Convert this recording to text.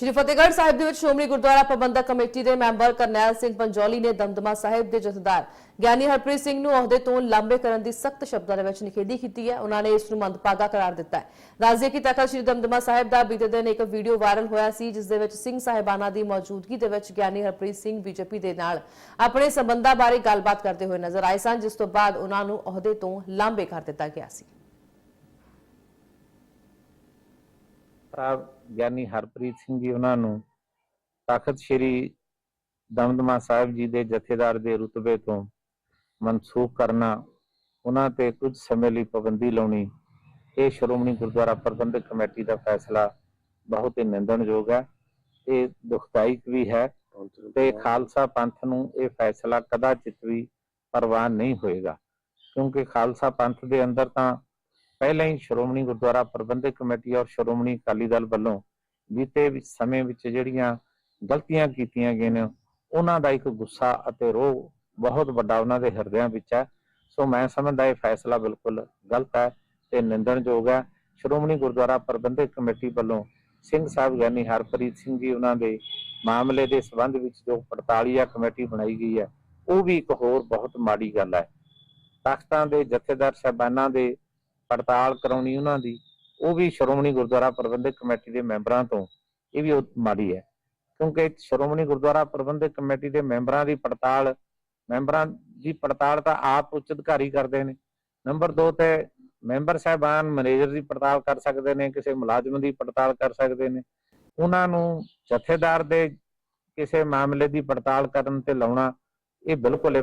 ਸ਼੍ਰੀ ਫਤਿਹਗੜ੍ਹ ਸਾਹਿਬ ਦੇ ਵਿੱਚ ਸ਼੍ਰੋਮਣੀ ਗੁਰਦੁਆਰਾ ਪ੍ਰਬੰਧਕ ਕਮੇਟੀ ਦੇ ਮੈਂਬਰ ਕਰਨੈਲ ਸਿੰਘ ਪੰਜੋਲੀ ਨੇ ਦਮਦਮਾ ਸਾਹਿਬ ਦੇ ਜਥੇਦਾਰ ਗਿਆਨੀ ਹਰਪ੍ਰੀਤ ਸਿੰਘ ਨੂੰ ਅਹੁਦੇ ਤੋਂ ਲਾਂਬੇ ਕਰਨ ਦੀ ਸਖਤ ਸ਼ਬਦਾਂ ਦੇ ਵਿੱਚ ਨਿਖੇਧੀ ਕੀਤੀ ਹੈ। ਉਹਨਾਂ ਨੇ ਇਸ ਨੂੰ ਮੰਦਭਾਗਾ ਕਰਾਰ ਦਿੱਤਾ ਹੈ। ਰਾਜੇ ਕੀ ਤਖਤ ਸ਼੍ਰੀ ਦਮਦਮਾ ਸਾਹਿਬ ਦਾ ਬੀਤੇ ਦਿਨ ਇੱਕ ਵੀਡੀਓ ਵਾਇਰਲ ਹੋਇਆ ਸੀ, ਜਿਸ ਦੇ ਵਿੱਚ ਸਿੰਘ ਸਾਹਿਬਾਨਾਂ ਦੀ ਮੌਜੂਦਗੀ ਦੇ ਵਿੱਚ ਗਿਆਨੀ ਹਰਪ੍ਰੀਤ ਸਿੰਘ ਬੀਜੇਪੀ ਦੇ ਨਾਲ ਆਪਣੇ ਸਬੰਧਾਂ ਬਾਰੇ ਗੱਲਬਾਤ ਕਰਦੇ ਹੋਏ ਨਜ਼ਰ ਆਏ ਸਨ, ਜਿਸ ਤੋਂ ਬਾਅਦ ਉਹਨਾਂ ਨੂੰ ਅਹੁਦੇ ਤੋਂ ਲਾਂਬੇ ਕਰ ਦਿੱਤਾ ਗਿਆ ਸੀ। ਸਾਹਿਬ ਗਿਆਨੀ ਹਰਪ੍ਰੀਤ ਸਿੰਘ ਜੀ ਉਹਨਾਂ ਨੂੰ ਤਖਤ ਸ੍ਰੀ ਦਮਦਮਾ ਸਾਹਿਬ ਜੀ ਦੇ ਜਥੇਦਾਰ ਦੇ ਰੁਤਬੇ ਤੋਂ ਮਨਸੂਖ ਕਰਨਾ, ਉਹਨਾਂ ਤੇ ਕੁਝ ਸਮੇਂ ਲਈ ਪਾਬੰਦੀ ਲਾਉਣੀ, ਇਹ ਸ਼੍ਰੋਮਣੀ ਗੁਰਦੁਆਰਾ ਪ੍ਰਬੰਧਕ ਕਮੇਟੀ ਦਾ ਫੈਸਲਾ ਬਹੁਤ ਹੀ ਨਿੰਦਣਯੋਗ ਹੈ, ਇਹ ਦੁਖਦਾਇਕ ਵੀ ਹੈ ਤੇ ਖਾਲਸਾ ਪੰਥ ਨੂੰ ਇਹ ਫੈਸਲਾ ਕਦਾਚਿਤ ਵੀ ਪ੍ਰਵਾਨ ਨਹੀਂ ਹੋਏਗਾ, ਕਿਉਂਕਿ ਖਾਲਸਾ ਪੰਥ ਦੇ ਅੰਦਰ ਤਾਂ ਪਹਿਲਾਂ ਹੀ ਸ਼੍ਰੋਮਣੀ ਗੁਰਦੁਆਰਾ ਪ੍ਰਬੰਧਕ ਕਮੇਟੀ ਔਰ ਸ਼੍ਰੋਮਣੀ ਅਕਾਲੀ ਦਲ ਵੱਲੋਂ ਬੀਤੇ ਵੀ ਸਮੇਂ ਵਿੱਚ ਜਿਹੜੀਆਂ ਗਲਤੀਆਂ ਕੀਤੀਆਂ ਗਈਆਂ ਨੇ, ਉਹਨਾਂ ਦਾ ਇੱਕ ਗੁੱਸਾ ਅਤੇ ਰੋਹ ਬਹੁਤ ਵੱਡਾ ਉਹਨਾਂ ਦੇ ਹਿਰਦਿਆਂ ਵਿੱਚ ਹੈ। ਸੋ ਮੈਂ ਸਮਝਦਾ ਇਹ ਫੈਸਲਾ ਬਿਲਕੁਲ ਗਲਤ ਹੈ ਤੇ ਨਿੰਦਣਯੋਗ ਹੈ। ਸ਼੍ਰੋਮਣੀ ਗੁਰਦੁਆਰਾ ਪ੍ਰਬੰਧਕ ਕਮੇਟੀ ਵੱਲੋਂ ਸਿੰਘ ਸਾਹਿਬ ਗਿਆਨੀ ਹਰਪ੍ਰੀਤ ਸਿੰਘ ਜੀ ਉਹਨਾਂ ਦੇ ਮਾਮਲੇ ਦੇ ਸਬੰਧ ਵਿੱਚ ਜੋ ਪੜਤਾਲੀਆ ਕਮੇਟੀ ਬਣਾਈ ਗਈ ਹੈ, ਉਹ ਵੀ ਇੱਕ ਹੋਰ ਬਹੁਤ ਮਾੜੀ ਗੱਲ ਹੈ। ਤਖਤਾਂ ਦੇ ਜਥੇਦਾਰ ਸਾਹਿਬਾਨਾਂ ਦੇ ਪੜਤਾਲ ਕਰਾਉਣੀ ਉਹਨਾਂ ਦੀ, ਉਹ ਵੀ ਸ਼੍ਰੋਮਣੀ ਗੁਰਦੁਆਰਾ ਪ੍ਰਬੰਧਕ ਕਮੇਟੀ ਦੇ ਮੈਂਬਰਾਂ ਤੋਂ, ਇਹ ਵੀ ਉਹ ਹੈ। ਕਿਉਂਕਿ ਸ਼੍ਰੋਮਣੀ ਗੁਰਦੁਆਰਾ ਪ੍ਰਬੰਧਕ ਕਮੇਟੀ ਦੇ ਮੈਂਬਰਾਂ ਦੀ ਪੜਤਾਲ, ਮੈਂਬਰਾਂ ਦੀ ਪੜਤਾਲ ਤਾਂ ਆਪ ਉੱਚ ਅਧਿਕਾਰੀ ਕਰਦੇ ਨੇ। ਨੰਬਰ 2 ਤੇ ਮੈਂਬਰ ਸਾਹਿਬਾਨ ਮੈਨੇਜਰ ਦੀ ਪੜਤਾਲ ਕਰ ਸਕਦੇ ਨੇ, ਕਿਸੇ ਮੁਲਾਜ਼ਮ ਦੀ ਪੜਤਾਲ ਕਰ ਸਕਦੇ ਨੇ। ਉਹਨਾਂ ਨੂੰ ਜਥੇਦਾਰ ਦੇ ਕਿਸੇ ਮਾਮਲੇ ਦੀ ਪੜਤਾਲ ਕਰਨ ਤੇ ਲਾਉਣਾ, ਇਹ ਬਿਲਕੁਲ ਇਹ